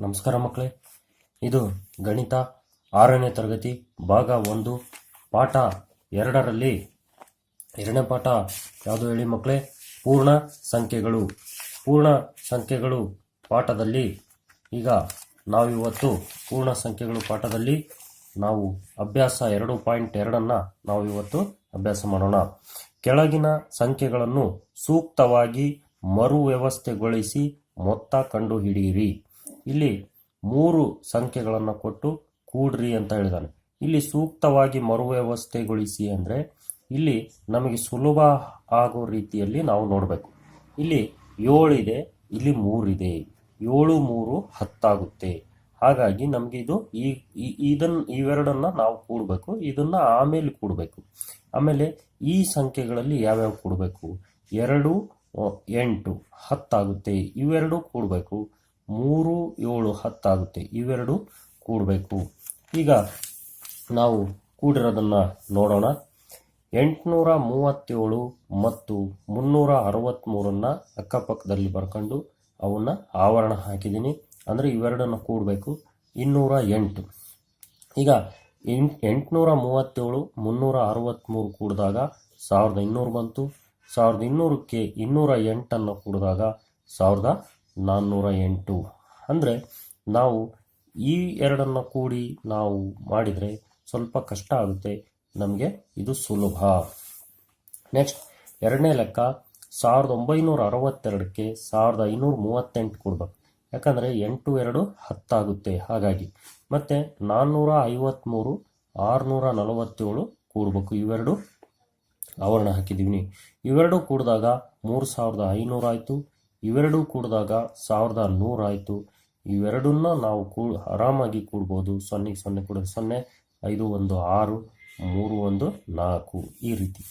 ನಮಸ್ಕಾರ ಮಕ್ಕಳೇ. ಇದು ಗಣಿತ ಆರನೇ ತರಗತಿ, ಭಾಗ ಒಂದು, ಪಾಠ ಎರಡರಲ್ಲಿ. ಎರಡನೇ ಪಾಠ ಯಾವುದು ಹೇಳಿ ಮಕ್ಕಳೇ? ಪೂರ್ಣ ಸಂಖ್ಯೆಗಳು. ಪೂರ್ಣ ಸಂಖ್ಯೆಗಳು ಪಾಠದಲ್ಲಿ. ಈಗ ನಾವಿವತ್ತು ಪೂರ್ಣ ಸಂಖ್ಯೆಗಳು ಪಾಠದಲ್ಲಿ. ನಾವು ಅಭ್ಯಾಸ ಎರಡು ಪಾಯಿಂಟ್ ಎರಡನ್ನು ನಾವು ಇವತ್ತು ಅಭ್ಯಾಸ ಮಾಡೋಣ. ಕೆಳಗಿನ ಸಂಖ್ಯೆಗಳನ್ನು ಸೂಕ್ತವಾಗಿ ಮರು ವ್ಯವಸ್ಥೆಗೊಳಿಸಿ ಮೊತ್ತ ಕಂಡುಹಿಡಿಯಿರಿ. ಇಲ್ಲಿ ಮೂರು ಸಂಖ್ಯೆಗಳನ್ನು ಕೊಟ್ಟು ಕೂಡ್ರಿ ಅಂತ ಹೇಳಿದಾನೆ. ಇಲ್ಲಿ ಸೂಕ್ತವಾಗಿ ಮರುವ್ಯವಸ್ಥೆಗೊಳಿಸಿ ಅಂದರೆ ಇಲ್ಲಿ ನಮಗೆ ಸುಲಭ ಆಗೋ ರೀತಿಯಲ್ಲಿ ನಾವು ನೋಡಬೇಕು. ಇಲ್ಲಿ ಏಳಿದೆ, ಇಲ್ಲಿ ಮೂರಿದೆ. ಏಳು, ಮೂರು, ಹತ್ತಾಗುತ್ತೆ. ಹಾಗಾಗಿ ನಮಗೆ ಇದು ಈ ಇದನ್ನು ಇವೆರಡನ್ನು ನಾವು ಕೂಡಬೇಕು. ಇದನ್ನ ಆಮೇಲೆ ಕೂಡಬೇಕು. ಆಮೇಲೆ ಈ ಸಂಖ್ಯೆಗಳಲ್ಲಿ ಯಾವ್ಯಾವ ಕೂಡಬೇಕು? ಎರಡು ಎಂಟು, ಹತ್ತಾಗುತ್ತೆ. ಇವೆರಡು ಕೂಡಬೇಕು. ಮೂರು, ಏಳು, ಹತ್ತಾಗುತ್ತೆ. ಇವೆರಡು ಕೂಡಬೇಕು. ಈಗ ನಾವು ಕೂಡಿರೋದನ್ನು ನೋಡೋಣ. ಎಂಟುನೂರ ಮೂವತ್ತೇಳು ಮತ್ತು ಮುನ್ನೂರ ಅರವತ್ತ್ಮೂರನ್ನು ಅಕ್ಕಪಕ್ಕದಲ್ಲಿ ಬರ್ಕೊಂಡು ಅವನ್ನ ಆವರಣ ಹಾಕಿದ್ದೀನಿ. ಅಂದರೆ ಇವೆರಡನ್ನು ಕೂಡಬೇಕು. ಇನ್ನೂರ ಎಂಟು. ಈಗ ಎಂಟು ಎಂಟುನೂರ ಮೂವತ್ತೇಳು, ಮುನ್ನೂರ ಅರವತ್ತ್ಮೂರು ಕೂಡಿದಾಗ ಸಾವಿರದ ಇನ್ನೂರು ಬಂತು. ಸಾವಿರದ ಇನ್ನೂರಕ್ಕೆ ಇನ್ನೂರ ಎಂಟನ್ನು ಕೂಡಿದಾಗ ಸಾವಿರದ ನಾನ್ನೂರ ಎಂಟು. ಅಂದರೆ ನಾವು ಈ ಎರಡನ್ನು ಕೂಡಿ ನಾವು ಮಾಡಿದರೆ ಸ್ವಲ್ಪ ಕಷ್ಟ ಆಗುತ್ತೆ. ನಮಗೆ ಇದು ಸುಲಭ. ನೆಕ್ಸ್ಟ್, ಎರಡನೇ ಲೆಕ್ಕ ಸಾವಿರದ ಒಂಬೈನೂರ ಅರವತ್ತೆರಡಕ್ಕೆ ಸಾವಿರದ ಐನೂರ ಮೂವತ್ತೆಂಟು ಕೊಡ್ಬೇಕು. ಯಾಕಂದರೆ ಎಂಟು ಎರಡು ಹತ್ತಾಗುತ್ತೆ ಹಾಗಾಗಿ ಮತ್ತು ನಾನ್ನೂರ ಐವತ್ತ್ಮೂರು ಆರುನೂರ ನಲವತ್ತೇಳು ಕೂಡಬೇಕು. ಇವೆರಡು ಆವರಣ ಹಾಕಿದ್ದೀವಿ ಇವೆರಡು ಕೂಡಿದಾಗ ಮೂರು ಸಾವಿರದ ಐನೂರು ಆಯಿತು. ಇವೆರಡು ಕೂಡಿದಾಗ ಸಾವಿರದ ನೂರಾಯಿತು ಇವೆರಡನ್ನ ನಾವು ಕೂ ಆರಾಮಾಗಿ ಕೂಡ್ಬೋದು. ಸೊನ್ನೆಗೆ ಸೊನ್ನೆ ಕೂಡ ಸೊನ್ನೆ, ಐದು, ಒಂದು, ಆರು, ಮೂರು, ಒಂದು, ನಾಲ್ಕು ಈ ರೀತಿ.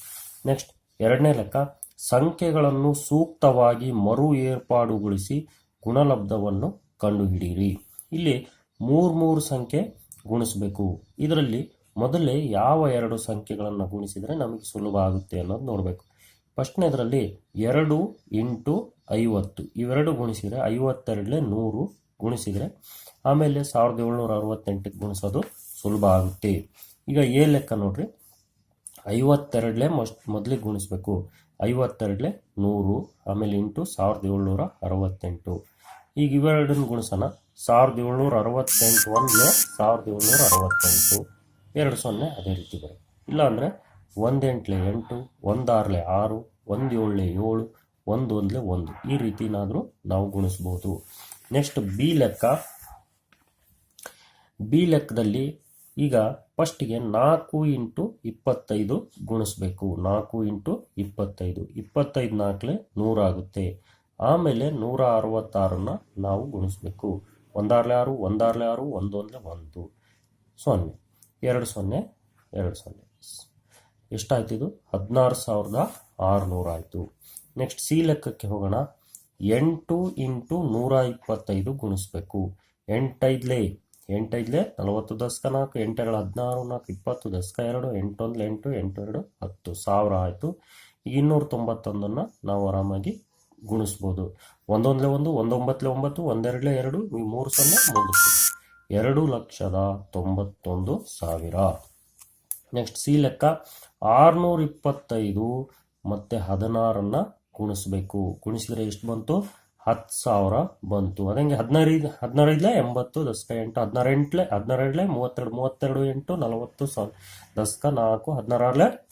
ನೆಕ್ಸ್ಟ್ ಎರಡನೇ ಲೆಕ್ಕ. ಸಂಖ್ಯೆಗಳನ್ನು ಸೂಕ್ತವಾಗಿ ಮರು ಏರ್ಪಾಡುಗೊಳಿಸಿ ಗುಣಲಬ್ಧವನ್ನು ಕಂಡುಹಿಡಿಯಿರಿ. ಇಲ್ಲಿ ಮೂರು ಮೂರು ಸಂಖ್ಯೆ ಗುಣಿಸಬೇಕು. ಇದರಲ್ಲಿ ಮೊದಲೇ ಯಾವ ಎರಡು ಸಂಖ್ಯೆಗಳನ್ನು ಗುಣಿಸಿದರೆ ನಮಗೆ ಸುಲಭ ಆಗುತ್ತೆ ಅನ್ನೋದು ನೋಡಬೇಕು. ಫಸ್ಟ್ನೇದರಲ್ಲಿ ಎರಡು ಇಂಟು ಐವತ್ತು. ಇವೆರಡು ಗುಣಿಸಿದರೆ ಐವತ್ತೆರಡಲೆ ನೂರು ಗುಣಿಸಿದರೆ ಆಮೇಲೆ ಸಾವಿರದ ಏಳ್ನೂರ ಅರವತ್ತೆಂಟಕ್ಕೆ ಗುಣಿಸೋದು ಸುಲಭ ಆಗುತ್ತೆ. ಈಗ ಎ ಲೆಕ್ಕ ನೋಡ್ರಿ. ಐವತ್ತೆರಡಲೆ ಮೊಸ್ಟ್ ಮೊದಲಿಗೆ ಗುಣಿಸ್ಬೇಕು. ಐವತ್ತೆರಡಲೆ ನೂರು, ಆಮೇಲೆ ಇಂಟು ಸಾವಿರದ ಏಳ್ನೂರ ಅರವತ್ತೆಂಟು. ಈಗ ಇವೆರಡನ್ನು ಗುಣಿಸೋಣ. ಸಾವಿರದ ಏಳ್ನೂರ ಅರವತ್ತೆಂಟು ಒಂದಲೆ ಸಾವಿರದ ಏಳ್ನೂರ ಅರವತ್ತೆಂಟು. ಎರಡು ಸೊನ್ನೆ ಅದೇ ರೀತಿ ಬರುತ್ತೆ. ಇಲ್ಲಾಂದರೆ ಒಂದೆಂಟ್ಲೆ ಎಂಟು, ಒಂದಾರಲೆ ಆರು ಒಂದು ಏಳಲೆ ಏಳು ಒಂದು ಒಂದಲೆ ಒಂದು. ಈ ರೀತಿನಾದರೂ ನಾವು ಗುಣಿಸ್ಬೋದು. ನೆಕ್ಸ್ಟ್ ಬಿ ಲೆಕ್ಕ. ಬಿ ಲೆಕ್ಕದಲ್ಲಿ ಈಗ ಫಸ್ಟಿಗೆ ನಾಲ್ಕು ಇಂಟು ಇಪ್ಪತ್ತೈದು ಗುಣಿಸ್ಬೇಕು. ನಾಲ್ಕು ಇಂಟು ಇಪ್ಪತ್ತೈದು. ಇಪ್ಪತ್ತೈದು ನಾಲ್ಕಲೆ ನೂರಾಗುತ್ತೆ ಆಮೇಲೆ ನೂರ ಅರವತ್ತಾರನ್ನ ನಾವು ಗುಣಿಸ್ಬೇಕು. ಒಂದಾರ್ಲೆ ಆರು ಒಂದಾರ್ಲೆ ಆರು ಒಂದೊಂದಲೆ ಒಂದು. ಸೊನ್ನೆ. ಎರಡು ಸೊನ್ನೆ ಎರಡು ಸೊನ್ನೆ. ಎಷ್ಟಾಯ್ತು ಇದು? ಹದಿನಾರು ಸಾವಿರದ ಆರುನೂರು ಆಯಿತು ನೆಕ್ಸ್ಟ್ ಸಿ ಲೆಕ್ಕಕ್ಕೆ ಹೋಗೋಣ. ಎಂಟು ಇಂಟು ನೂರ ಇಪ್ಪತ್ತೈದು ಗುಣಿಸ್ಬೇಕು. ಎಂಟೈದ್ಲೆ ಎಂಟೈದ್ಲೆ ನಲವತ್ತು ದಶಕ ನಾಲ್ಕು, ಎಂಟೆರಡು ಹದಿನಾರು ನಾಲ್ಕು, ಇಪ್ಪತ್ತು ದಶಕ ಎರಡು, ಎಂಟೊಂದ್ಲೆ ಎಂಟು ಎಂಟು ಎರಡು, ಹತ್ತು ಸಾವಿರ ಆಯಿತು. ಇನ್ನೂರ ತೊಂಬತ್ತೊಂದನ್ನು ನಾವು ಆರಾಮಾಗಿ ಗುಣಿಸ್ಬೋದು. ಒಂದೊಂದ್ಲೆ ಒಂದು, ಒಂದೊಂಬತ್ತಲೆ ಒಂಬತ್ತು, ಒಂದೆರಡಲೆ ಎರಡು, ಈ ಮೂರು ಸೊನ್ನೆ ಮುಂದಕ್ಕೆ ಎರಡು ಲಕ್ಷದ ತೊಂಬತ್ತೊಂದು ಸಾವಿರ. ನೆಕ್ಸ್ಟ್ ಸಿ ಲೆಕ್ಕ. ಆರುನೂರ ಇಪ್ಪತ್ತೈದು ಮತ್ತು ಹದಿನಾರನ್ನು ಗುಣಿಸ್ಬೇಕು ಕುಣಿಸಿದ್ರೆ ಎಷ್ಟು ಬಂತು? ಹತ್ತು ಸಾವಿರ ಬಂತು. ಅದಂಗೆ ಹದಿನೈದು ಹದಿನಾರೈದಲೆ ಎಂಬತ್ತು ದಸ್ಕ ಎಂಟು ಹದಿನಾರು ಎಂಟ್ಲೆ ಹದಿನಾರೆಡ್ಲೆ ಮೂವತ್ತೆರಡು ಮೂವತ್ತೆರಡು, ಎಂಟು, ನಲವತ್ತು ಸಾವಿರ. ದಸ್ಕ ನಾಲ್ಕು ಹದಿನಾರಲೆ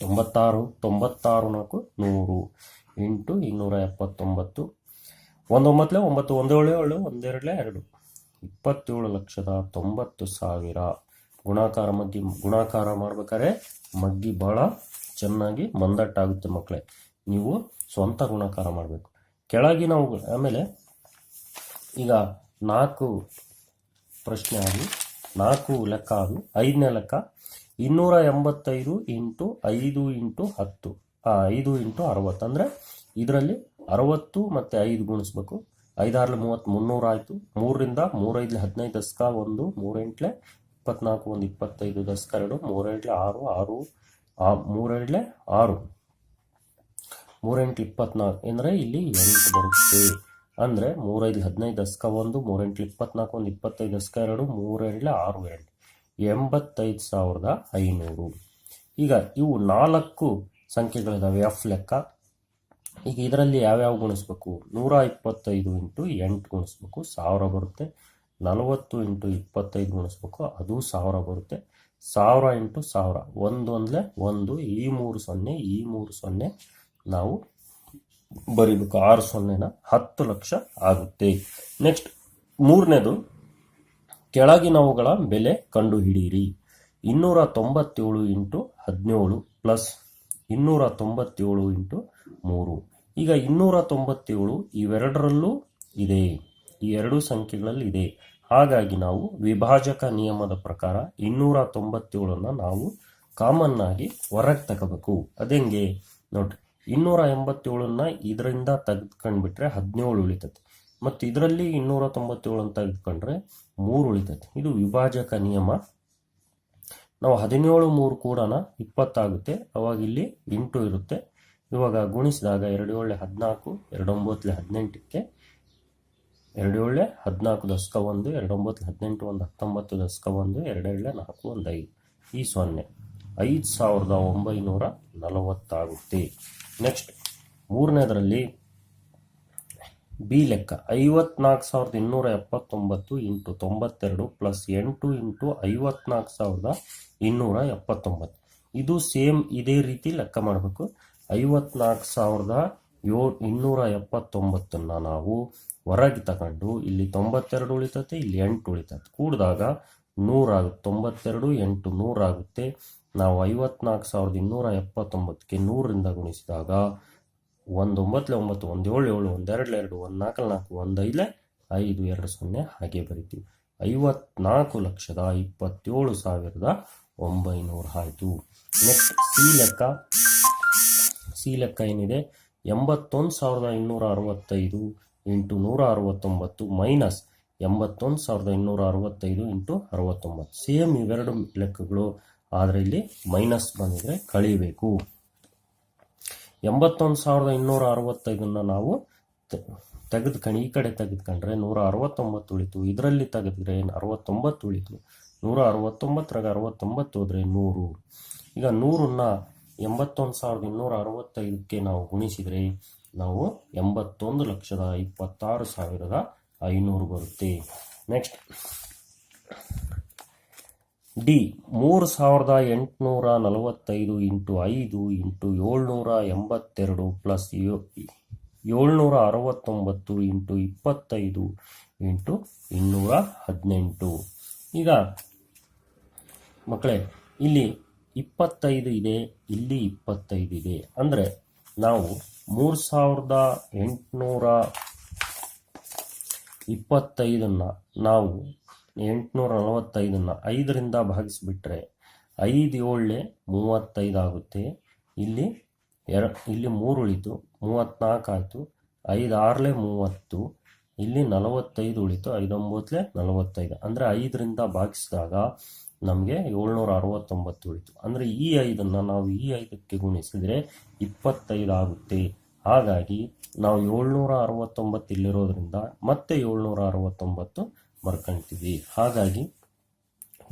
ತೊಂಬತ್ತಾರು ತೊಂಬತ್ತಾರು ನಾಲ್ಕು, ನೂರು. ಎಂಟು, ಇನ್ನೂರ ಎಪ್ಪತ್ತೊಂಬತ್ತು. ಒಂದೊಂಬತ್ತಲೆ ಒಂಬತ್ತು ಒಂದೇಳು ಏಳು ಒಂದೆರಡಲೆ ಎರಡು. ಇಪ್ಪತ್ತೇಳು ಲಕ್ಷದ ತೊಂಬತ್ತು ಸಾವಿರ. ಗುಣಾಕಾರ ಮಗ್ಗಿ, ಗುಣಾಕಾರ ಮಾಡ್ಬೇಕಾದ್ರೆ ಮಗ್ಗಿ ಭಾಳ ಚೆನ್ನಾಗಿ ಮಂದಟ್ಟಾಗುತ್ತೆ ಮಕ್ಕಳೇ. ನೀವು ಸ್ವಂತ ಗುಣಾಕಾರ ಮಾಡಬೇಕು. ಕೆಳಗಿನ ಆಮೇಲೆ ಈಗ ನಾಲ್ಕು ಪ್ರಶ್ನೆ ಆಗಿ, ನಾಲ್ಕು ಲೆಕ್ಕ ಆಗಿ, ಐದನೇ ಲೆಕ್ಕ, ಇನ್ನೂರ ಎಂಬತ್ತೈದು ಇಂಟು ಐದು ಇಂಟು ಹತ್ತು. ಐದು ಇಂಟು ಅರವತ್ತು. ಅಂದರೆ ಇದರಲ್ಲಿ ಅರವತ್ತು ಮತ್ತು ಐದು ಗುಣಿಸ್ಬೇಕು. ಐದಾರಲ್ಲಿ ಮೂವತ್ತು, ಮುನ್ನೂರು ಆಯಿತು. ಮೂರರಿಂದ ಮೂರೈದು ಹದಿನೈದು ದಶಕ ಒಂದು, ಮೂರೆಂಟ್ಲೆ ಇಪ್ಪತ್ನಾಲ್ಕು ಒಂದು, ಇಪ್ಪತ್ತೈದು ದಸ್ಕ ಎರಡು, ಮೂರೆಂಟ್ಲೆ ಆರು ಆರು, ಆ ಮೂರೆಂಟ್ಲೆ ಆರು. ಮೂರೆಂಟು ಇಪ್ಪತ್ನಾಲ್ಕು ಅಂದರೆ ಇಲ್ಲಿ ಎಂಟು ಬರುತ್ತೆ. ಅಂದರೆ ಮೂರೈದು ಹದಿನೈದು ದಶಕ ಒಂದು, ಮೂರೆಂಟು ಇಪ್ಪತ್ನಾಲ್ಕು ಒಂದು, ಇಪ್ಪತ್ತೈದು ದಶಕ ಎರಡು ಮೂರೆರಡ್ಲೆ ಆರು ಎರಡು, ಎಂಬತ್ತೈದು ಸಾವಿರದ ಐನೂರು. ಈಗ ಇವು ನಾಲ್ಕು ಸಂಖ್ಯೆಗಳಿದಾವೆ ಎಫ್ ಲೆಕ್ಕ. ಈಗ ಇದರಲ್ಲಿ ಯಾವ್ಯಾವ ಗುಣಿಸ್ಬೇಕು? ನೂರ ಇಪ್ಪತ್ತೈದು ಇಂಟು ಎಂಟು ಗುಣಿಸ್ಬೇಕು, ಸಾವಿರ ಬರುತ್ತೆ. ನಲವತ್ತು ಇಂಟು ಇಪ್ಪತ್ತೈದು ಗುಣಿಸ್ಬೇಕು, ಅದು ಸಾವಿರ ಬರುತ್ತೆ. ಸಾವಿರ ಇಂಟು ಸಾವಿರ, ಒಂದು ಒಂದಲೇ ಒಂದು, ಈ ಮೂರು ಸೊನ್ನೆ, ಈ ಮೂರು ಸೊನ್ನೆ ನಾವು ಬರೀಬೇಕು ಆರು ಸೊನ್ನೆನ ಹತ್ತು ಲಕ್ಷ ಆಗುತ್ತೆ. ನೆಕ್ಸ್ಟ್ ಮೂರನೇದು, ಕೆಳಗಿನವುಗಳ ಬೆಲೆ ಕಂಡುಹಿಡಿಯಿರಿ. ಇನ್ನೂರ ತೊಂಬತ್ತೇಳು ಇಂಟು ಹದಿನೇಳು ಪ್ಲಸ್ ಇನ್ನೂರ ತೊಂಬತ್ತೇಳು ಇಂಟು ಮೂರು. ಈಗ ಇನ್ನೂರ ತೊಂಬತ್ತೇಳು ಇವೆರಡರಲ್ಲೂ ಇದೆ. ಈ ಎರಡು ಸಂಖ್ಯೆಗಳಲ್ಲಿ ಇದೆ. ಹಾಗಾಗಿ ನಾವು ವಿಭಾಜಕ ನಿಯಮದ ಪ್ರಕಾರ ಇನ್ನೂರ ತೊಂಬತ್ತೇಳನ್ನು ನಾವು ಕಾಮನ್ ಆಗಿ ಹೊರಗೆ ತಗೋಬೇಕು. ಅದೆಂಗೆ? ನೋಡ್ರಿ. ಇನ್ನೂರ ಎಂಬತ್ತೇಳನ್ನ ಇದರಿಂದ ತೆಗೆದುಕೊಂಡ್ಬಿಟ್ರೆ ಹದಿನೇಳು ಉಳಿತೈತೆ. ಮತ್ತು ಇದರಲ್ಲಿ ಇನ್ನೂರ ತೊಂಬತ್ತೇಳನ್ನು ತೆಗೆದುಕೊಂಡ್ರೆ ಮೂರು ಉಳಿತೈತೆ. ಇದು ವಿಭಾಜಕ ನಿಯಮ. ನಾವು ಹದಿನೇಳು ಮೂರು ಕೂಡ ಇಪ್ಪತ್ತಾಗುತ್ತೆ. ಅವಾಗ ಇಲ್ಲಿ ಎಂಟು ಇರುತ್ತೆ. ಇವಾಗ ಗುಣಿಸಿದಾಗ ಎರಡು ಏಳೆ ಹದಿನಾಲ್ಕು ಎರಡು ಒಂಬತ್ತಲೆ ಹದಿನೆಂಟಕ್ಕೆ ಎರಡು ಏಳೆ ಹದಿನಾಲ್ಕು ದಶಕ ಒಂದು ಎರಡು ಒಂಬತ್ತು ಹದಿನೆಂಟು ಒಂದು, ಹತ್ತೊಂಬತ್ತು ದಶಕ ಒಂದು ಎರಡೆರಳೆ ನಾಲ್ಕು ಒಂದು ಐದು. ಈ ಸೊನ್ನೆ. ಐದು ಸಾವಿರದ ಒಂಬೈನೂರ ನಲವತ್ತಾಗುತ್ತೆ. ನೆಕ್ಸ್ಟ್ ಮೂರನೇದರಲ್ಲಿ ಬಿ ಲೆಕ್ಕ. ಐವತ್ನಾಲ್ಕು ಸಾವಿರದ ಇನ್ನೂರ ಎಪ್ಪತ್ತೊಂಬತ್ತು ಇಂಟು ತೊಂಬತ್ತೆರಡು ಪ್ಲಸ್ ಎಂಟು ಇಂಟು ಐವತ್ನಾಲ್ಕು ಸಾವಿರದ ಇನ್ನೂರ ಎಪ್ಪತ್ತೊಂಬತ್ತು. ಇದು ಸೇಮ್ ಇದೇ ರೀತಿ ಲೆಕ್ಕ ಮಾಡಬೇಕು. ಐವತ್ನಾಲ್ಕು ಸಾವಿರದ ಏಳು ಇನ್ನೂರ ಎಪ್ಪತ್ತೊಂಬತ್ತನ್ನು ನಾವು ಹೊರಗೆ ತಗೊಂಡು ಇಲ್ಲಿ ತೊಂಬತ್ತೆರಡು ಉಳಿತತೆ, ಇಲ್ಲಿ ಎಂಟು ಉಳಿತೈತೆ. ಕೂಡಿದಾಗ ನೂರಾಗುತ್ತೆ ತೊಂಬತ್ತೆರಡು ಎಂಟು ನೂರಾಗುತ್ತೆ. ನಾವು ಐವತ್ನಾಲ್ಕು ಸಾವಿರದ ಇನ್ನೂರ ಎಪ್ಪತ್ತೊಂಬತ್ತಕ್ಕೆ ನೂರರಿಂದ ಗುಣಿಸಿದಾಗ ಒಂದು ಒಂಬತ್ತಲೆ ಒಂಬತ್ತು ಒಂದು ಏಳು ಏಳು ಒಂದು ಎರಡಲೆ ಎರಡು ಒಂದು ನಾಲ್ಕು ನಾಲ್ಕು ಒಂದು ಐದಲೆ ಐದು, ಎರಡು ಸೊನ್ನೆ ಹಾಗೆ ಬರಿತೀವಿ. ಐವತ್ನಾಲ್ಕು ಲಕ್ಷದ ಇಪ್ಪತ್ತೇಳು ಸಾವಿರದ ಒಂಬೈನೂರು ಆಯಿತು. ನೆಕ್ಸ್ಟ್ ಸಿ ಲೆಕ್ಕ. ಸಿ ಲೆಕ್ಕ ಏನಿದೆ? ಎಂಬತ್ತೊಂದು ಸಾವಿರದ ಇನ್ನೂರ ಅರವತ್ತೈದು ಇಂಟು ನೂರ ಅರವತ್ತೊಂಬತ್ತು ಮೈನಸ್ ಎಂಬತ್ತೊಂದು ಸಾವಿರದ ಇನ್ನೂರ ಅರವತ್ತೈದು ಇಂಟು ಅರವತ್ತೊಂಬತ್ತು. ಸೇಮ್ ಇವೆರಡು ಲೆಕ್ಕಗಳು ಆದರೆ ಇಲ್ಲಿ ಮೈನಸ್ ಬಂದಿದ್ರೆ ಕಳಿಬೇಕು. ಎಂಬತ್ತೊಂದು ಸಾವಿರದ ಇನ್ನೂರ ಅರವತ್ತೈದನ್ನು ನಾವು ತೆಗೆದುಕೊಂಡು ಈ ಕಡೆ ತೆಗೆದುಕೊಂಡ್ರೆ ನೂರ ಅರವತ್ತೊಂಬತ್ತು ಉಳಿತು. ಇದರಲ್ಲಿ ತೆಗೆದ್ರೆ ಅರವತ್ತೊಂಬತ್ತು ಉಳಿತು. ನೂರ ಅರವತ್ತೊಂಬತ್ತರಾಗ ಅರವತ್ತೊಂಬತ್ತು ಹೋದರೆ ನೂರು. ಈಗ ನೂರನ್ನ ಎಂಬತ್ತೊಂದು ಸಾವಿರದ ಇನ್ನೂರ ಅರವತ್ತೈದಕ್ಕೆ ನಾವು ಗುಣಿಸಿದರೆ ನಾವು ಎಂಬತ್ತೊಂದು ಲಕ್ಷದ ಇಪ್ಪತ್ತಾರು ಸಾವಿರದ ಐನೂರು ಬರುತ್ತೆ. ನೆಕ್ಸ್ಟ್ ಡಿ, ಮೂರು ಸಾವಿರದ ಎಂಟುನೂರ ನಲವತ್ತೈದು ಇಂಟು ಐದು ಇಂಟು ಏಳ್ನೂರ ಎಂಬತ್ತೆರಡು ಪ್ಲಸ್ ಏಳ್ನೂರ ಅರವತ್ತೊಂಬತ್ತು ಇಂಟು ಇಪ್ಪತ್ತೈದು ಇಂಟು ಇನ್ನೂರ ಹದಿನೆಂಟು. ಈಗ ಮಕ್ಕಳೇ, ಇಲ್ಲಿ ಇಪ್ಪತ್ತೈದು ಇದೆ, ಇಲ್ಲಿ ಇಪ್ಪತ್ತೈದು ಇದೆ. ಅಂದರೆ ನಾವು ಮೂರು ಸಾವಿರದ ಎಂಟುನೂರ ಇಪ್ಪತ್ತೈದನ್ನು ನಾವು ಎಂಟುನೂರ ನಲವತ್ತೈದನ್ನು ಐದರಿಂದ ಭಾಗಿಸಿಬಿಟ್ರೆ ಐದು ಏಳೆ ಮೂವತ್ತೈದು ಆಗುತ್ತೆ ಇಲ್ಲಿ ಎರ, ಇಲ್ಲಿ ಮೂರು ಉಳಿತು ಮೂವತ್ತ್ನಾಲ್ಕು ಆಯಿತು ಐದು ಆರಲೆ ಮೂವತ್ತು, ಇಲ್ಲಿ ನಲವತ್ತೈದು ಉಳಿತು ಐದೊಂಬತ್ತಲೆ ನಲವತ್ತೈದು. ಅಂದರೆ ಐದರಿಂದ ಭಾಗಿಸಿದಾಗ ನಮಗೆ ಏಳ್ನೂರ ಅರವತ್ತೊಂಬತ್ತು ಉಳಿತು. ಅಂದರೆ ಈ ಐದನ್ನು ನಾವು ಈ ಐದಕ್ಕೆ ಗುಣಿಸಿದರೆ ಇಪ್ಪತ್ತೈದು ಆಗುತ್ತೆ ಹಾಗಾಗಿ ನಾವು ಏಳ್ನೂರ ಅರವತ್ತೊಂಬತ್ತು ಇಲ್ಲಿರೋದ್ರಿಂದ ಮತ್ತೆ ಏಳ್ನೂರ ಅರವತ್ತೊಂಬತ್ತು ಬರ್ಕೊಂತೀವಿ ಹಾಗಾಗಿ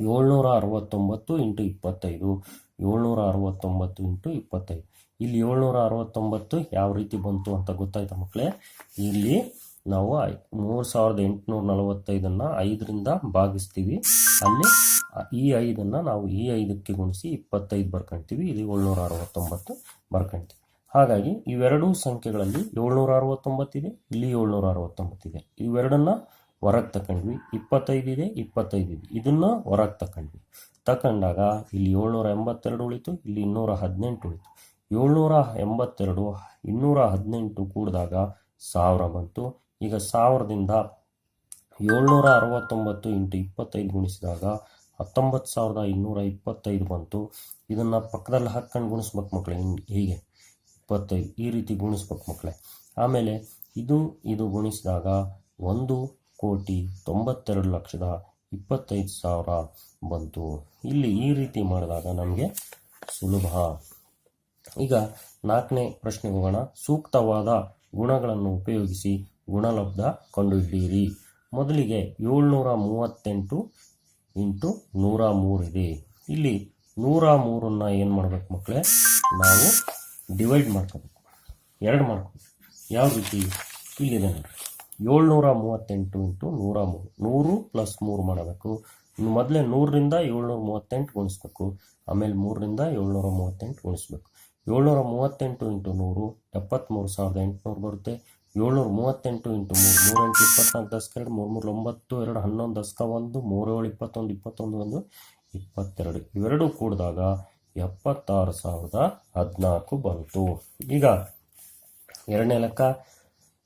ಏಳ್ನೂರ ಅರವತ್ತೊಂಬತ್ತು ಇಂಟು ಇಪ್ಪತ್ತೈದು ಏಳ್ನೂರ ಅರವತ್ತೊಂಬತ್ತು ಇಂಟು ಇಪ್ಪತ್ತೈದು. ಇಲ್ಲಿ ಏಳ್ನೂರ ಅರವತ್ತೊಂಬತ್ತು ಯಾವ ರೀತಿ ಬಂತು ಅಂತ ಗೊತ್ತಾಯ್ತಾ ಮಕ್ಕಳೇ ಇಲ್ಲಿ ನಾವು ಮೂರು ಸಾವಿರದ ಎಂಟುನೂರ ನಲವತ್ತೈದನ್ನು ಐದರಿಂದ ಭಾಗಿಸ್ತೀವಿ. ಅಲ್ಲಿ ಈ ಐದನ್ನು ನಾವು ಈ ಐದಕ್ಕೆ ಗುಣಿಸಿ ಇಪ್ಪತ್ತೈದು ಬರ್ಕೊಂತೀವಿ ಇಲ್ಲಿ ಏಳ್ನೂರ ಅರವತ್ತೊಂಬತ್ತು ಬರ್ಕೊಂತೀವಿ ಹಾಗಾಗಿ ಇವೆರಡೂ ಸಂಖ್ಯೆಗಳಲ್ಲಿ ಏಳ್ನೂರ ಅರವತ್ತೊಂಬತ್ತಿದೆ ಇಲ್ಲಿ ಏಳ್ನೂರ ಅರವತ್ತೊಂಬತ್ತಿದೆ ಇವೆರಡನ್ನ ಹೊರಗೆ ತಗೊಂಡ್ವಿ ಇಪ್ಪತ್ತೈದು ಇದೆ ಇಪ್ಪತ್ತೈದು ಇದೆ. ಇದನ್ನು ಹೊರಗೆ ತಗೊಂಡ್ವಿ ತಗೊಂಡಾಗ ಇಲ್ಲಿ ಏಳ್ನೂರ ಎಂಬತ್ತೆರಡು ಉಳಿತು, ಇಲ್ಲಿ ಇನ್ನೂರ ಹದಿನೆಂಟು ಉಳಿತು. ಏಳ್ನೂರ ಎಂಬತ್ತೆರಡು, ಇನ್ನೂರ ಹದಿನೆಂಟು ಕೂಡಿದಾಗ ಸಾವಿರ ಬಂತು. ಈಗ ಸಾವಿರದಿಂದ ಏಳ್ನೂರ ಅರವತ್ತೊಂಬತ್ತು ಇಂಟು ಇಪ್ಪತ್ತೈದು ಗುಣಿಸಿದಾಗ ಹತ್ತೊಂಬತ್ತು ಸಾವಿರದ ಇನ್ನೂರ ಇಪ್ಪತ್ತೈದು ಬಂತು. ಇದನ್ನು ಪಕ್ಕದಲ್ಲಿ ಹಾಕ್ಕೊಂಡು ಗುಣಿಸ್ಬೇಕು ಮಕ್ಕಳೇ ಹಿಂಗೆ ಹೀಗೆ. ಇಪ್ಪತ್ತೈದು ಈ ರೀತಿ ಗುಣಿಸ್ಬೇಕು ಮಕ್ಕಳೇ ಆಮೇಲೆ ಇದು ಇದು ಗುಣಿಸಿದಾಗ ಒಂದು ಕೋಟಿ ತೊಂಬತ್ತೆರಡು ಲಕ್ಷದ ಇಪ್ಪತ್ತೈದು ಸಾವಿರ ಬಂತು. ಇಲ್ಲಿ ಈ ರೀತಿ ಮಾಡಿದಾಗ ನಮಗೆ ಸುಲಭ. ಈಗ ನಾಲ್ಕನೇ ಪ್ರಶ್ನೆ ಹೋಗೋಣ. ಸೂಕ್ತವಾದ ಗುಣಗಳನ್ನು ಉಪಯೋಗಿಸಿ ಗುಣಲಬ್ಧ ಕಂಡುಹಿಡಿಯಿರಿ. ಮೊದಲಿಗೆ ಏಳ್ನೂರ ಮೂವತ್ತೆಂಟು ಇಂಟು ನೂರ ಮೂರಿದೆ ಇಲ್ಲಿ ನೂರ ಮೂರನ್ನು ಏನು ಮಾಡ್ಬೇಕು ಮಕ್ಕಳೇ ನಾವು ಡಿವೈಡ್ ಮಾಡ್ಕೋಬೇಕು. ಎರಡು ಮಾಡ್ಕೋಬೇಕು ಯಾವ ರೀತಿ? ಇಲ್ಲಿದೆ ನೋಡ್ರಿ. ಏಳ್ನೂರ ಮೂವತ್ತೆಂಟು ಇಂಟು ನೂರ ಮೂರು. ನೂರು ಪ್ಲಸ್ ಮೂರು ಮಾಡಬೇಕು. ಮೊದಲೇ ನೂರರಿಂದ ಏಳ್ನೂರ ಮೂವತ್ತೆಂಟು ಗುಣಿಸ್ಬೇಕು. ಆಮೇಲೆ ಮೂರರಿಂದ ಏಳ್ನೂರ ಮೂವತ್ತೆಂಟು ಗುಣಿಸ್ಬೇಕು. ಏಳ್ನೂರ ಮೂವತ್ತೆಂಟು ಇಂಟು ನೂರು ಎಪ್ಪತ್ತ್ಮೂರು ಸಾವಿರದ ಎಂಟುನೂರು ಬರುತ್ತೆ. ಏಳ್ನೂರ ಮೂವತ್ತೆಂಟು ಇಂಟು ಮೂರು, ಮೂರೆಂಟು ಇಪ್ಪತ್ನಾಲ್ಕು ದಶಕ ಎರಡು ಮೂರು ಮೂರು ಒಂಬತ್ತು, ಎರಡು ಹನ್ನೊಂದು ದಸಕ ಒಂದು, ಮೂರು ಏಳು ಇಪ್ಪತ್ತೊಂದು ಇಪ್ಪತ್ತೊಂದು ಒಂದು, ಇಪ್ಪತ್ತೆರಡು. ಇವೆರಡು ಕೂಡಿದಾಗ ಎಪ್ಪತ್ತಾರು ಸಾವಿರದ ಹದಿನಾಲ್ಕು ಬಂತು. ಈಗ ಎರಡನೇ ಲೆಕ್ಕ.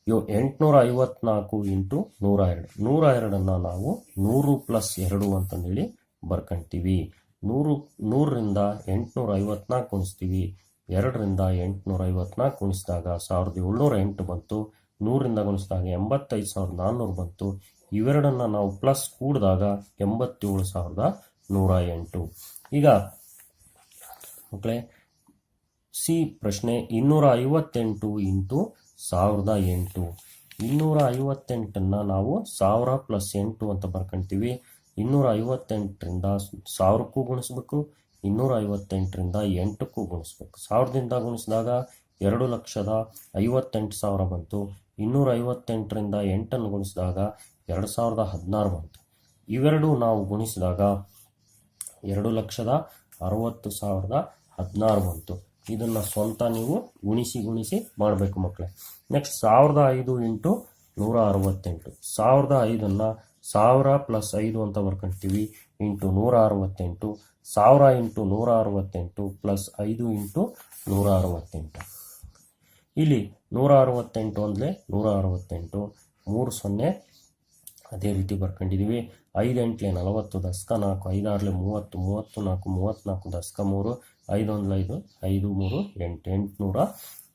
ಯೋ ಎಂಟುನೂರ ಐವತ್ನಾಲ್ಕು ಇಂಟು ನೂರ ಎರಡು ನೂರ ಎರಡನ್ನು ನಾವು ನೂರು ಪ್ಲಸ್ ಎರಡು ಅಂತಂದೇಳಿ ಬರ್ಕೊಂತೀವಿ. ನೂರು, ನೂರರಿಂದ ಎಂಟುನೂರ ಐವತ್ನಾಲ್ಕು ಉಣಿಸ್ತೀವಿ. ಎರಡರಿಂದ ಎಂಟುನೂರ ಐವತ್ನಾಲ್ಕು ಉಣಿಸಿದಾಗ ಸಾವಿರದ ಏಳ್ನೂರ ಎಂಟು ಬಂತು. ನೂರರಿಂದ ಗುಣಿಸಿದಾಗ ಎಂಬತ್ತೈದು ಸಾವಿರದ ನಾನ್ನೂರು ಬಂತು. ಇವೆರಡನ್ನು ನಾವು ಪ್ಲಸ್ ಕೂಡಿದಾಗ ಎಂಬತ್ತೇಳು ಸಾವಿರದ ನೂರ ಎಂಟು. ಈಗ ಮಕ್ಕಳೇ ಸಿ ಪ್ರಶ್ನೆ ಇನ್ನೂರ ಐವತ್ತೆಂಟು ಇಂಟು ಸಾವಿರದ ಎಂಟು. ಇನ್ನೂರ ಐವತ್ತೆಂಟನ್ನು ನಾವು ಸಾವಿರ ಪ್ಲಸ್ ಎಂಟು ಅಂತ ಬರ್ಕೊಂತೀವಿ. ಇನ್ನೂರ ಐವತ್ತೆಂಟರಿಂದ ಸಾವಿರಕ್ಕೂ ಗುಣಿಸ್ಬೇಕು. ಇನ್ನೂರ ಐವತ್ತೆಂಟರಿಂದ ಎಂಟಕ್ಕೂ ಗುಣಿಸ್ಬೇಕು. ಸಾವಿರದಿಂದ ಗುಣಿಸಿದಾಗ ಎರಡು ಲಕ್ಷದ ಐವತ್ತೆಂಟು ಸಾವಿರ ಬಂತು. ಇನ್ನೂರ ಐವತ್ತೆಂಟರಿಂದ ಎಂಟನ್ನು ಗುಣಿಸಿದಾಗ ಎರಡು ಸಾವಿರದ ಹದಿನಾರು ಬಂತು. ಇವೆರಡು ನಾವು ಗುಣಿಸಿದಾಗ ಎರಡು ಲಕ್ಷದ ಅರವತ್ತು ಸಾವಿರದ ಹದಿನಾರು ಬಂತು. ಇದನ್ನು ಸ್ವಂತ ನೀವು ಗುಣಿಸಿ ಗುಣಿಸಿ ಮಾಡಬೇಕು ಮಕ್ಕಳೇ ನೆಕ್ಸ್ಟ್ ಸಾವಿರದ ಐದು ಇಂಟು ನೂರ ಅರವತ್ತೆಂಟು. ಸಾವಿರದ ಐದನ್ನು ಸಾವಿರ ಪ್ಲಸ್ ಐದು ಅಂತ ಬರ್ಕೊಂತೀವಿ. ಇಂಟು ನೂರ ಅರವತ್ತೆಂಟು. ಸಾವಿರ ಇಂಟು ನೂರ ಅರವತ್ತೆಂಟು ಪ್ಲಸ್ ಐದು ಇಂಟು ನೂರ ಅರವತ್ತೆಂಟು. ಇಲ್ಲಿ ನೂರ ಅರವತ್ತೆಂಟು ಅಂದರೆ ನೂರ ಅರವತ್ತೆಂಟು. ಮೂರು ಸೊನ್ನೆ ಅದೇ ರೀತಿ ಬರ್ಕೊಂಡಿದ್ದೀವಿ. ಐದು ಎಂಟ್ಲೆ ನಲವತ್ತು, ದಸ್ಕ ನಾಲ್ಕು, ಐದಾರ್ಲೆ ಮೂವತ್ತು ಮೂವತ್ತು ನಾಲ್ಕು, ಮೂವತ್ತ್ನಾಲ್ಕು, ದಸ್ಕ ಮೂರು ಐದೊಂದು ಐದು ಐದು ಮೂರು, ಎಂಟು, ಎಂಟುನೂರ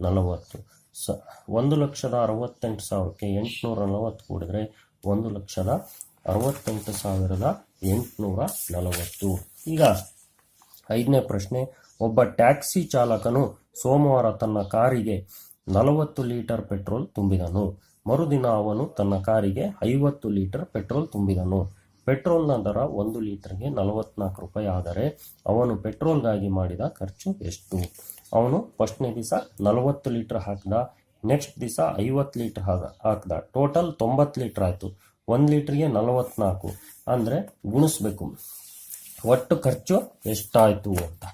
ನಲವತ್ತು. ಸ, ಒಂದು ಲಕ್ಷದ ಅರವತ್ತೆಂಟು ಸಾವಿರಕ್ಕೆ ಎಂಟುನೂರ ನಲವತ್ತು ಕೂಡಿದ್ರೆ ಒಂದು ಲಕ್ಷದ ಅರವತ್ತೆಂಟು ಸಾವಿರದ ಎಂಟುನೂರ ನಲವತ್ತು. ಈಗ ಐದನೇ ಪ್ರಶ್ನೆ, ಒಬ್ಬ ಟ್ಯಾಕ್ಸಿ ಚಾಲಕನು ಸೋಮವಾರ ತನ್ನ ಕಾರಿಗೆ ನಲವತ್ತು ಲೀಟರ್ ಪೆಟ್ರೋಲ್ ತುಂಬಿದನು. ಮರುದಿನ ಅವನು ತನ್ನ ಕಾರಿಗೆ ಐವತ್ತು ಲೀಟರ್ ಪೆಟ್ರೋಲ್ ತುಂಬಿದನು. ಪೆಟ್ರೋಲ್ನ ದರ ಒಂದು ಲೀಟರ್ಗೆ ನಲವತ್ನಾಲ್ಕು ರೂಪಾಯಿ. ಆದರೆ ಅವನು ಪೆಟ್ರೋಲ್ಗಾಗಿ ಮಾಡಿದ ಖರ್ಚು ಎಷ್ಟು? ಅವನು ಫಸ್ಟ್ನೇ ದಿವಸ ನಲವತ್ತು ಲೀಟರ್ ಹಾಕಿದ, ನೆಕ್ಸ್ಟ್ ದಿವಸ ಐವತ್ತು ಲೀಟರ್ ಹಾಕಿದ. ಟೋಟಲ್ ತೊಂಬತ್ತು ಲೀಟರ್ ಆಯಿತು. ಒಂದು ಲೀಟ್ರಿಗೆ ನಲವತ್ನಾಲ್ಕು. ಅಂದರೆ ಗುಣಿಸ್ಬೇಕು. ಒಟ್ಟು ಖರ್ಚು ಎಷ್ಟಾಯಿತು ಅಂತ.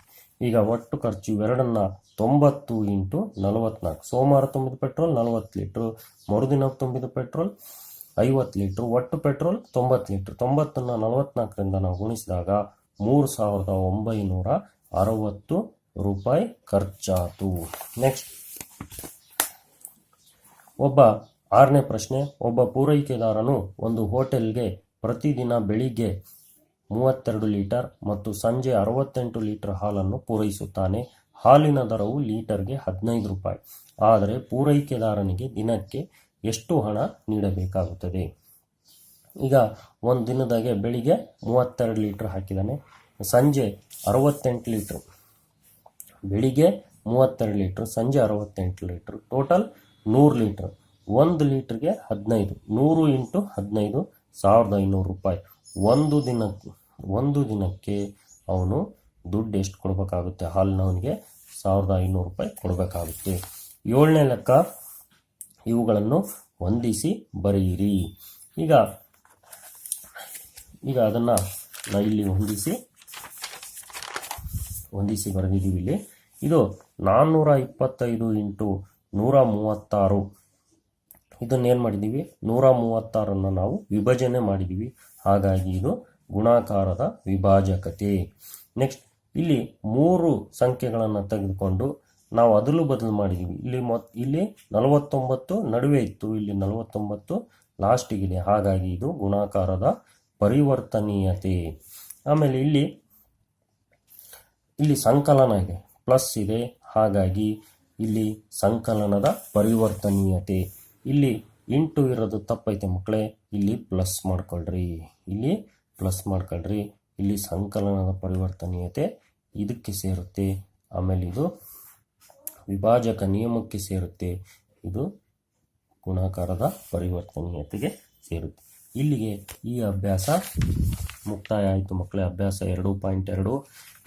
ಈಗ ಒಟ್ಟು ಖರ್ಚು ಇವೆರಡನ್ನ ತೊಂಬತ್ತು ಇಂಟು ನಲವತ್ನಾಲ್ಕು. ಸೋಮವಾರ ತುಂಬಿದ ಪೆಟ್ರೋಲ್ ನಲವತ್ತು ಲೀಟ್ರು, ಮರುದಿನ ತುಂಬಿದ ಪೆಟ್ರೋಲ್ ಐವತ್ತು ಲೀಟ್ರು, ಒಟ್ಟು ಪೆಟ್ರೋಲ್ ತೊಂಬತ್ತು ಲೀಟ್ರ್. ತೊಂಬತ್ತನ್ನು ನಲವತ್ನಾಲ್ಕರಿಂದ ನಾವು ಗುಣಿಸಿದಾಗ ಮೂರು ಸಾವಿರದ ಒಂಬೈನೂರ ಅರವತ್ತು ರೂಪಾಯಿ ಖರ್ಚಾತು ನೆಕ್ಸ್ಟ್ ಒಬ್ಬ ಆರನೇ ಪ್ರಶ್ನೆ, ಒಬ್ಬ ಪೂರೈಕೆದಾರನು ಒಂದು ಹೋಟೆಲ್ಗೆ ಪ್ರತಿದಿನ ಬೆಳಿಗ್ಗೆ ಮೂವತ್ತೆರಡು ಲೀಟರ್ ಮತ್ತು ಸಂಜೆ ಅರವತ್ತೆಂಟು ಲೀಟರ್ ಹಾಲನ್ನು ಪೂರೈಸುತ್ತಾನೆ. ಹಾಲಿನ ದರವು ಲೀಟರ್ಗೆ ಹದಿನೈದು ರೂಪಾಯಿ. ಆದರೆ ಪೂರೈಕೆದಾರನಿಗೆ ದಿನಕ್ಕೆ ಎಷ್ಟು ಹಣ ನೀಡಬೇಕಾಗುತ್ತದೆ? ಈಗ ಒಂದು ದಿನದಾಗೆ ಬೆಳಿಗ್ಗೆ ಮೂವತ್ತೆರಡು ಲೀಟ್ರ್ ಹಾಕಿದ್ದಾನೆ. ಸಂಜೆ ಅರವತ್ತೆಂಟು ಲೀಟ್ರ್. ಬೆಳಿಗ್ಗೆ ಮೂವತ್ತೆರಡು ಲೀಟ್ರ್, ಸಂಜೆ ಅರವತ್ತೆಂಟು ಲೀಟ್ರ್. ಟೋಟಲ್ ನೂರು ಲೀಟ್ರ್. ಒಂದು ಲೀಟ್ರಿಗೆ ಹದಿನೈದು. ನೂರು ಇಂಟು ಹದಿನೈದು ಸಾವಿರದ ಐನೂರು ರೂಪಾಯಿ. ಒಂದು ದಿನಕ್ಕೆ ಒಂದು ದಿನಕ್ಕೆ ಅವನು ದುಡ್ಡು ಎಷ್ಟು ಕೊಡಬೇಕಾಗುತ್ತೆ? ಹಾಲಿನವನಿಗೆ ಸಾವಿರದ ಐನೂರು ರೂಪಾಯಿ ಕೊಡಬೇಕಾಗುತ್ತೆ. ಏಳನೇ ಲೆಕ್ಕ, ಇವುಗಳನ್ನು ಹೊಂದಿಸಿ ಬರೆಯಿರಿ. ಈಗ ಈಗ ಅದನ್ನು ನಾ ಇಲ್ಲಿ ಹೊಂದಿಸಿ ಹೊಂದಿಸಿ ಬರೆದಿದ್ದೀವಿ ಇಲ್ಲಿ. ಇದು ನಾನ್ನೂರ ಇಪ್ಪತ್ತೈದು ಇಂಟು ನೂರ ಮೂವತ್ತಾರು. ಇದನ್ನೇನು ಮಾಡಿದ್ದೀವಿ? ನೂರ ಮೂವತ್ತಾರನ್ನು ನಾವು ವಿಭಜನೆ ಮಾಡಿದ್ದೀವಿ. ಹಾಗಾಗಿ ಇದು ಗುಣಾಕಾರದ ವಿಭಾಜಕತೆ. ನೆಕ್ಸ್ಟ್ ಇಲ್ಲಿ ಮೂರು ಸಂಖ್ಯೆಗಳನ್ನು ತೆಗೆದುಕೊಂಡು ನಾವು ಅದಲು ಬದಲು ಮಾಡಿದ್ದೀವಿ ಇಲ್ಲಿ ಮೊ ಇಲ್ಲಿ ನಲವತ್ತೊಂಬತ್ತು ನಡುವೆ ಇತ್ತು. ಇಲ್ಲಿ ನಲವತ್ತೊಂಬತ್ತು ಲಾಸ್ಟಿಗಿದೆ ಹಾಗಾಗಿ ಇದು ಗುಣಾಕಾರದ ಪರಿವರ್ತನೀಯತೆ. ಆಮೇಲೆ ಇಲ್ಲಿ ಇಲ್ಲಿ ಸಂಕಲನ ಇದೆ. ಪ್ಲಸ್ ಇದೆ. ಹಾಗಾಗಿ ಇಲ್ಲಿ ಸಂಕಲನದ ಪರಿವರ್ತನೀಯತೆ. ಇಲ್ಲಿ ಇಂಟು ಇರೋದು ತಪ್ಪೈತೆ ಮಕ್ಕಳೇ. ಇಲ್ಲಿ ಪ್ಲಸ್ ಮಾಡ್ಕೊಳ್ರಿ, ಇಲ್ಲಿ ಪ್ಲಸ್ ಮಾಡ್ಕೊಳ್ರಿ. ಇಲ್ಲಿ ಸಂಕಲನದ ಪರಿವರ್ತನೀಯತೆ ಇದಕ್ಕೆ ಸೇರುತ್ತೆ. ಆಮೇಲೆ ಇದು ವಿಭಾಜಕ ನಿಯಮಕ್ಕೆ ಸೇರುತ್ತೆ. ಇದು ಗುಣಾಕಾರದ ಪರಿವರ್ತನೀಯತೆಗೆ ಸೇರುತ್ತೆ. ಇಲ್ಲಿಗೆ ಈ ಅಭ್ಯಾಸ ಮುಕ್ತಾಯ ಆಯಿತು ಮಕ್ಕಳೇ. ಅಭ್ಯಾಸ ಎರಡು ಪಾಯಿಂಟ್ ಎರಡು.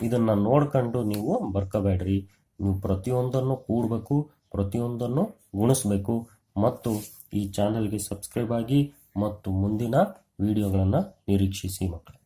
ಇದನ್ನು ನೋಡ್ಕೊಂಡು ನೀವು ಬರ್ಕೋಬೇಡ್ರಿ. ನೀವು ಪ್ರತಿಯೊಂದನ್ನು ಕೂಡಬೇಕು, ಪ್ರತಿಯೊಂದನ್ನು ಗುಣಿಸ್ಬೇಕು. ಮತ್ತು ಈ ಚಾನಲ್ಗೆ ಸಬ್ಸ್ಕ್ರೈಬ್ ಆಗಿ ಮತ್ತು ಮುಂದಿನ ವಿಡಿಯೋಗಳನ್ನು ನಿರೀಕ್ಷಿಸಿ ಮಕ್ಕಳೇ.